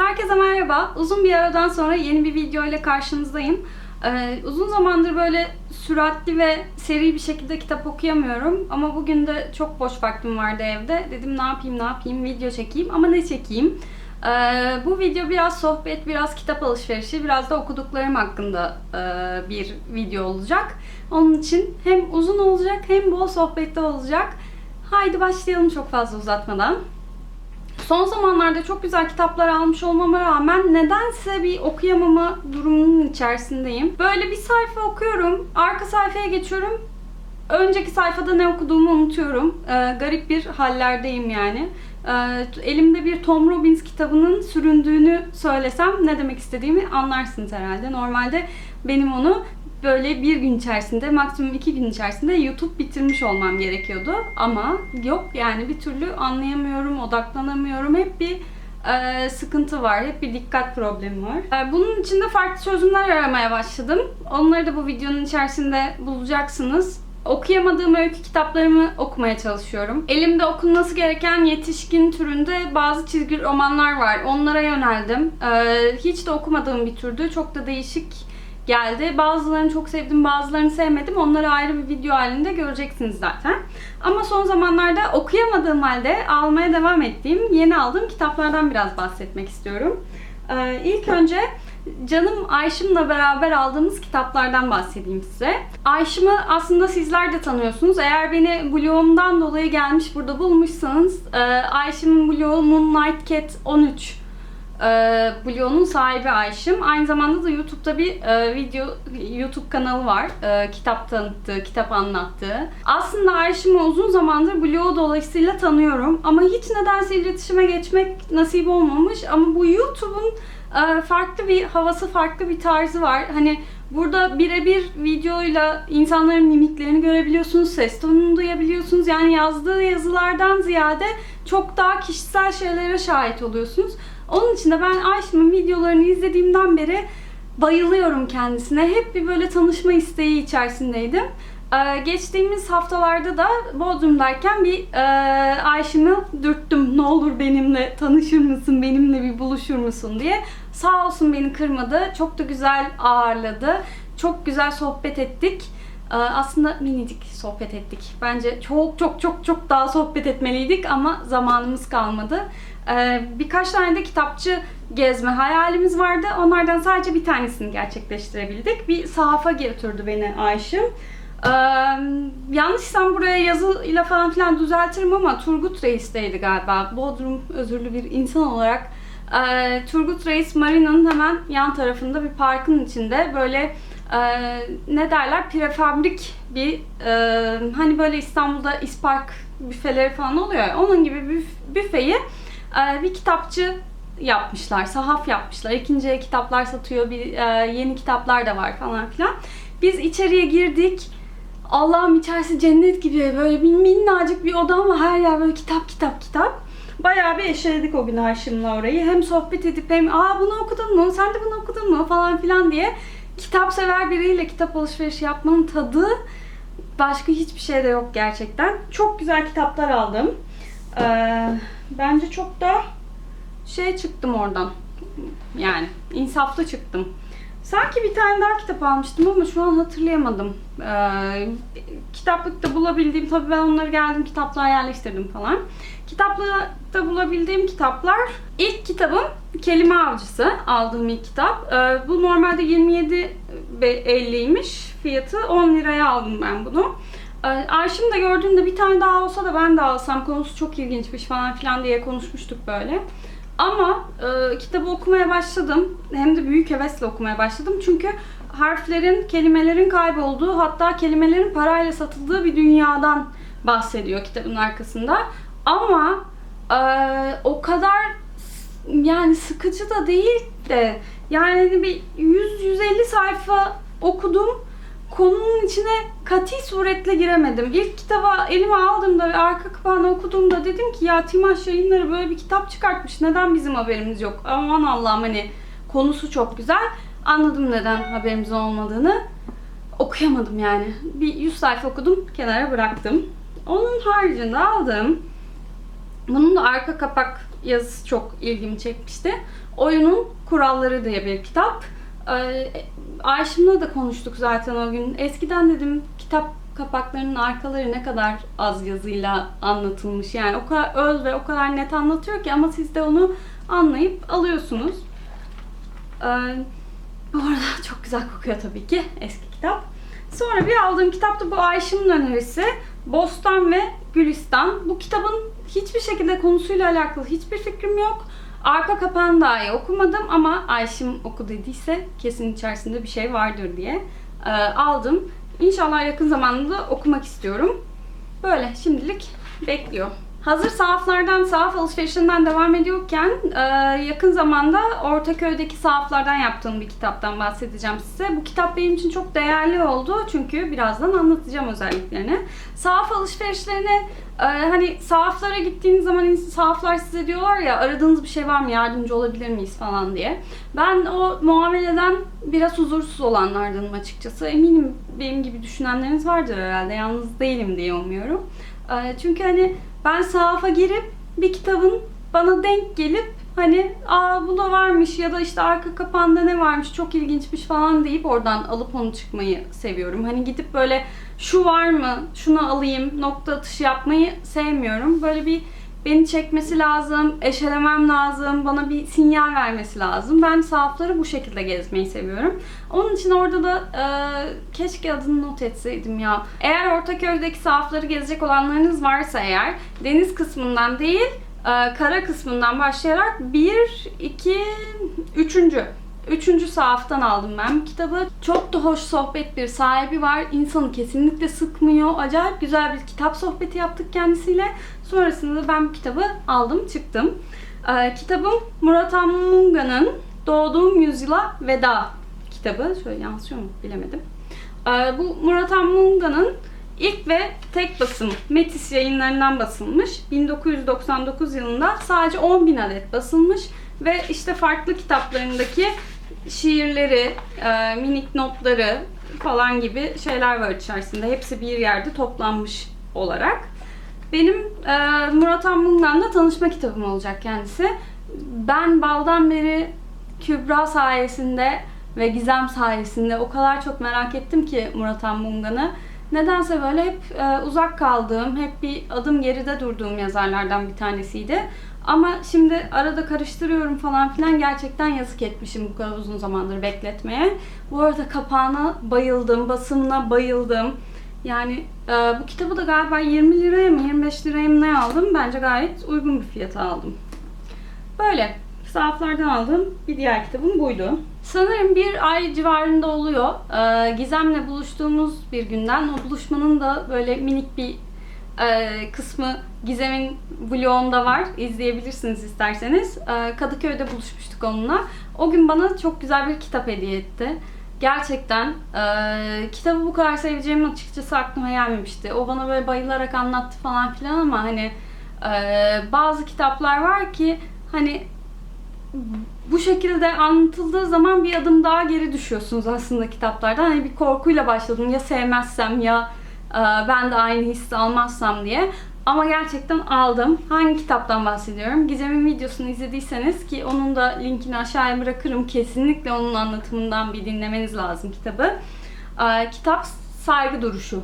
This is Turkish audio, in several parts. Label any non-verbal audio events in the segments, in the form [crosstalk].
Herkese merhaba. Uzun bir aradan sonra yeni bir video ile karşınızdayım. Ee, uzun zamandır böyle süratli ve seri bir şekilde kitap okuyamıyorum. Ama bugün de çok boş vaktim vardı evde. Dedim ne yapayım ne yapayım video çekeyim ama ne çekeyim? Ee, bu video biraz sohbet, biraz kitap alışverişi, biraz da okuduklarım hakkında e, bir video olacak. Onun için hem uzun olacak hem bol sohbette olacak. Haydi başlayalım çok fazla uzatmadan. Son zamanlarda çok güzel kitaplar almış olmama rağmen nedense bir okuyamama durumunun içerisindeyim. Böyle bir sayfa okuyorum, arka sayfaya geçiyorum. Önceki sayfada ne okuduğumu unutuyorum. Ee, garip bir hallerdeyim yani. Ee, elimde bir Tom Robbins kitabının süründüğünü söylesem ne demek istediğimi anlarsınız herhalde. Normalde benim onu böyle bir gün içerisinde, maksimum iki gün içerisinde YouTube bitirmiş olmam gerekiyordu. Ama yok yani bir türlü anlayamıyorum, odaklanamıyorum. Hep bir e, sıkıntı var, hep bir dikkat problemi var. E, bunun için de farklı çözümler aramaya başladım. Onları da bu videonun içerisinde bulacaksınız. Okuyamadığım öykü kitaplarımı okumaya çalışıyorum. Elimde okunması gereken yetişkin türünde bazı çizgi romanlar var. Onlara yöneldim. E, hiç de okumadığım bir türdü. Çok da değişik geldi. Bazılarını çok sevdim, bazılarını sevmedim. Onları ayrı bir video halinde göreceksiniz zaten. Ama son zamanlarda okuyamadığım halde almaya devam ettiğim, yeni aldığım kitaplardan biraz bahsetmek istiyorum. Ee, ilk önce canım Ayşım'la beraber aldığımız kitaplardan bahsedeyim size. Ayşım'ı aslında sizler de tanıyorsunuz. Eğer beni blogumdan dolayı gelmiş burada bulmuşsanız e, Ayşım'ın blogu Moonlight Cat 13 e, Bloğ'un sahibi Ayşim. Aynı zamanda da YouTube'da bir e, video YouTube kanalı var. E, kitap tanıttığı, kitap anlattığı. Aslında Ayşim'i uzun zamandır Bloğu dolayısıyla tanıyorum. Ama hiç nedense iletişime geçmek nasip olmamış. Ama bu YouTube'un e, farklı bir havası, farklı bir tarzı var. Hani Burada birebir videoyla insanların mimiklerini görebiliyorsunuz, ses tonunu duyabiliyorsunuz. Yani yazdığı yazılardan ziyade çok daha kişisel şeylere şahit oluyorsunuz. Onun için de ben Ayşem'in videolarını izlediğimden beri bayılıyorum kendisine. Hep bir böyle tanışma isteği içerisindeydim. Ee, geçtiğimiz haftalarda da Bodrum'dayken bir e, Ayşem'i dürttüm. Ne olur benimle tanışır mısın, benimle bir buluşur musun diye. Sağ olsun beni kırmadı. Çok da güzel ağırladı. Çok güzel sohbet ettik. Ee, aslında minicik sohbet ettik. Bence çok çok çok çok daha sohbet etmeliydik ama zamanımız kalmadı. Ee, birkaç tane de kitapçı gezme hayalimiz vardı. Onlardan sadece bir tanesini gerçekleştirebildik. Bir sahafa götürdü beni Ayşim. Ee, yanlışsam buraya yazıyla falan filan düzeltirim ama Turgut Reis'teydi galiba. Bodrum özürlü bir insan olarak e, Turgut Reis Marina'nın hemen yan tarafında bir parkın içinde böyle e, ne derler prefabrik bir e, hani böyle İstanbul'da ispark büfeleri falan oluyor onun gibi bir büfeyi bir kitapçı yapmışlar, sahaf yapmışlar. İkinci kitaplar satıyor, bir e, yeni kitaplar da var falan filan. Biz içeriye girdik. Allah'ım içerisi cennet gibi böyle bir minnacık bir oda ama her yer böyle kitap kitap kitap. Bayağı bir eşeledik o gün Ayşim'le orayı. Hem sohbet edip hem aa bunu okudun mu, sen de bunu okudun mu falan filan diye kitap sever biriyle kitap alışverişi yapmanın tadı başka hiçbir şeyde yok gerçekten. Çok güzel kitaplar aldım. Ee, bence çok da şey çıktım oradan. Yani insaflı çıktım. Sanki bir tane daha kitap almıştım ama şu an hatırlayamadım. Ee, kitaplıkta bulabildiğim, tabii ben onları geldim kitaplığa yerleştirdim falan. Kitaplıkta bulabildiğim kitaplar, ilk kitabım Kelime Avcısı, aldığım ilk kitap. Ee, bu normalde 27.50'ymiş fiyatı, 10 liraya aldım ben bunu. Ee, Ayşim de gördüğümde bir tane daha olsa da ben de alsam konusu çok ilginçmiş falan filan diye konuşmuştuk böyle. Ama e, kitabı okumaya başladım. Hem de büyük hevesle okumaya başladım. Çünkü harflerin, kelimelerin kaybolduğu hatta kelimelerin parayla satıldığı bir dünyadan bahsediyor kitabın arkasında. Ama e, o kadar yani sıkıcı da değil de yani bir 100-150 sayfa okudum konunun içine kati suretle giremedim. İlk kitaba elime aldığımda ve arka kapağını okuduğumda dedim ki ya Timaş yayınları böyle bir kitap çıkartmış. Neden bizim haberimiz yok? Aman Allah'ım hani konusu çok güzel. Anladım neden haberimiz olmadığını. Okuyamadım yani. Bir 100 sayfa okudum, kenara bıraktım. Onun haricinde aldım. Bunun da arka kapak yazısı çok ilgimi çekmişti. Oyunun Kuralları diye bir kitap. Ee, Ayşim'le de konuştuk zaten o gün. Eskiden dedim kitap kapaklarının arkaları ne kadar az yazıyla anlatılmış. Yani o kadar öz ve o kadar net anlatıyor ki ama siz de onu anlayıp alıyorsunuz. Ee, bu arada [laughs] çok güzel kokuyor tabii ki eski kitap. Sonra bir aldığım kitap da bu Ayşim'in önerisi. Bostan ve Gülistan. Bu kitabın hiçbir şekilde konusuyla alakalı hiçbir fikrim yok. Arka kapağını dahi okumadım ama Ayşim oku dediyse kesin içerisinde bir şey vardır diye e, aldım. İnşallah yakın zamanda da okumak istiyorum. Böyle şimdilik bekliyor. Hazır sahaflardan, sahaf alışverişinden devam ediyorken e, yakın zamanda Ortaköy'deki sahaflardan yaptığım bir kitaptan bahsedeceğim size. Bu kitap benim için çok değerli oldu çünkü birazdan anlatacağım özelliklerini. Sahaf alışverişlerine e, hani sahaflara gittiğiniz zaman sahaflar size diyorlar ya aradığınız bir şey var mı yardımcı olabilir miyiz falan diye. Ben o muameleden biraz huzursuz olanlardanım açıkçası. Eminim benim gibi düşünenleriniz vardır herhalde. Yalnız değilim diye umuyorum. E, çünkü hani ben sahafa girip bir kitabın bana denk gelip hani aa bu da varmış ya da işte arka kapağında ne varmış çok ilginçmiş falan deyip oradan alıp onu çıkmayı seviyorum. Hani gidip böyle şu var mı şunu alayım nokta atışı yapmayı sevmiyorum. Böyle bir beni çekmesi lazım, eşelemem lazım, bana bir sinyal vermesi lazım. Ben sahafları bu şekilde gezmeyi seviyorum. Onun için orada da e, keşke adını not etseydim ya. Eğer Ortaköy'deki sahafları gezecek olanlarınız varsa eğer deniz kısmından değil e, kara kısmından başlayarak 1, 2, 3. Üçüncü sahaftan aldım ben bu kitabı. Çok da hoş sohbet bir sahibi var. İnsanı kesinlikle sıkmıyor. Acayip güzel bir kitap sohbeti yaptık kendisiyle. Sonrasında ben bu kitabı aldım çıktım. Ee, kitabım Murat Anmunga'nın Doğduğum Yüzyıla Veda kitabı. Şöyle yansıyor mu bilemedim. Ee, bu Murat Anmunga'nın ilk ve tek basım Metis yayınlarından basılmış. 1999 yılında sadece 10 bin adet basılmış. Ve işte farklı kitaplarındaki şiirleri, e, minik notları falan gibi şeyler var içerisinde. Hepsi bir yerde toplanmış olarak. Benim e, Murat Anmungan'la tanışma kitabım olacak kendisi. Ben baldan beri Kübra sayesinde ve Gizem sayesinde o kadar çok merak ettim ki Murat Anmungan'ı. Nedense böyle hep e, uzak kaldığım, hep bir adım geride durduğum yazarlardan bir tanesiydi. Ama şimdi arada karıştırıyorum falan filan gerçekten yazık etmişim bu kadar uzun zamandır bekletmeye. Bu arada kapağına bayıldım, basımına bayıldım. Yani e, bu kitabı da galiba 20 liraya mı 25 liraya mı ne aldım? Bence gayet uygun bir fiyata aldım. Böyle sahaflardan aldığım bir diğer kitabım buydu. Sanırım bir ay civarında oluyor. E, Gizem'le buluştuğumuz bir günden. O buluşmanın da böyle minik bir kısmı Gizem'in vlogunda var. İzleyebilirsiniz isterseniz. E, Kadıköy'de buluşmuştuk onunla. O gün bana çok güzel bir kitap hediye etti. Gerçekten e, kitabı bu kadar seveceğim açıkçası aklıma gelmemişti. O bana böyle bayılarak anlattı falan filan ama hani e, bazı kitaplar var ki hani bu şekilde anlatıldığı zaman bir adım daha geri düşüyorsunuz aslında kitaplardan. Hani bir korkuyla başladım ya sevmezsem ya ben de aynı hissi almazsam diye. Ama gerçekten aldım. Hangi kitaptan bahsediyorum? Gizem'in videosunu izlediyseniz ki onun da linkini aşağıya bırakırım. Kesinlikle onun anlatımından bir dinlemeniz lazım kitabı. Ee, kitap Saygı Duruşu.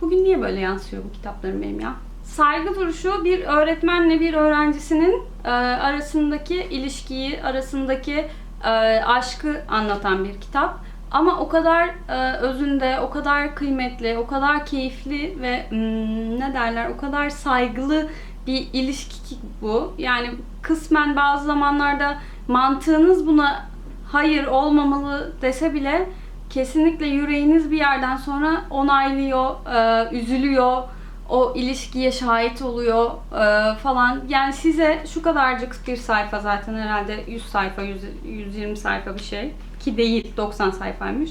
Bugün niye böyle yansıyor bu kitaplarım benim ya? Saygı duruşu bir öğretmenle bir öğrencisinin e, arasındaki ilişkiyi, arasındaki e, aşkı anlatan bir kitap. Ama o kadar e, özünde, o kadar kıymetli, o kadar keyifli ve hmm, ne derler, o kadar saygılı bir ilişki ki bu. Yani kısmen bazı zamanlarda mantığınız buna hayır olmamalı dese bile kesinlikle yüreğiniz bir yerden sonra onaylıyor, e, üzülüyor, o ilişkiye şahit oluyor e, falan. Yani size şu kadarcık bir sayfa zaten herhalde 100 sayfa, 100, 120 sayfa bir şey ki değil 90 sayfaymış.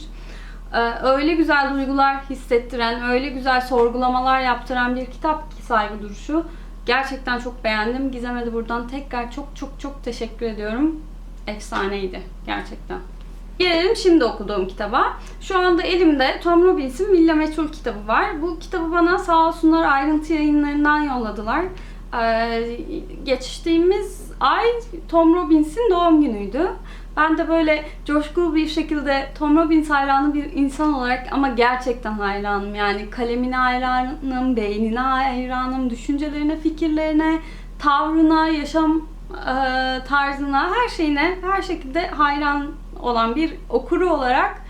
Ee, öyle güzel duygular hissettiren, öyle güzel sorgulamalar yaptıran bir kitap ki saygı duruşu. Gerçekten çok beğendim. Gizem'e de buradan tekrar çok çok çok teşekkür ediyorum. Efsaneydi gerçekten. Gelelim şimdi okuduğum kitaba. Şu anda elimde Tom Robbins'in Villa Meçhul kitabı var. Bu kitabı bana sağ olsunlar ayrıntı yayınlarından yolladılar. Ee, geçtiğimiz ay Tom Robbins'in doğum günüydü. Ben de böyle coşkulu bir şekilde Tom Robbins hayranı bir insan olarak ama gerçekten hayranım. Yani kalemine hayranım, beynine hayranım, düşüncelerine, fikirlerine, tavrına, yaşam e, tarzına, her şeyine, her şekilde hayran olan bir okuru olarak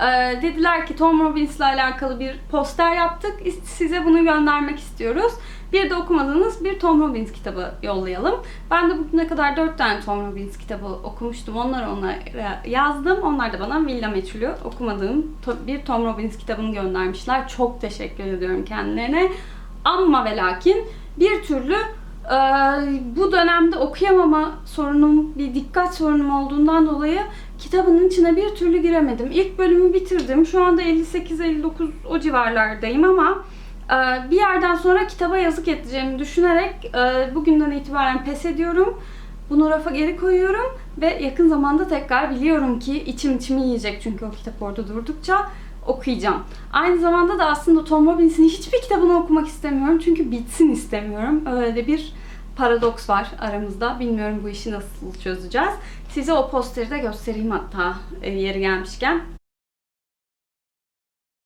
e, dediler ki Tom Robbins'le alakalı bir poster yaptık. Size bunu göndermek istiyoruz. Bir de okumadığınız bir Tom Robbins kitabı yollayalım. Ben de bugüne kadar 4 tane Tom Robbins kitabı okumuştum. Onları onlara yazdım. Onlar da bana Villa Meçhul'ü okumadığım bir Tom Robbins kitabını göndermişler. Çok teşekkür ediyorum kendilerine. Ama ve lakin bir türlü e, bu dönemde okuyamama sorunum, bir dikkat sorunum olduğundan dolayı kitabının içine bir türlü giremedim. İlk bölümü bitirdim. Şu anda 58-59 o civarlardayım ama ee, bir yerden sonra kitaba yazık edeceğimi düşünerek e, bugünden itibaren pes ediyorum. Bunu rafa geri koyuyorum ve yakın zamanda tekrar biliyorum ki içim içimi yiyecek çünkü o kitap orada durdukça okuyacağım. Aynı zamanda da aslında Tom Robbins'in hiçbir kitabını okumak istemiyorum çünkü bitsin istemiyorum. Öyle bir paradoks var aramızda. Bilmiyorum bu işi nasıl çözeceğiz. Size o posteri de göstereyim hatta e, yeri gelmişken.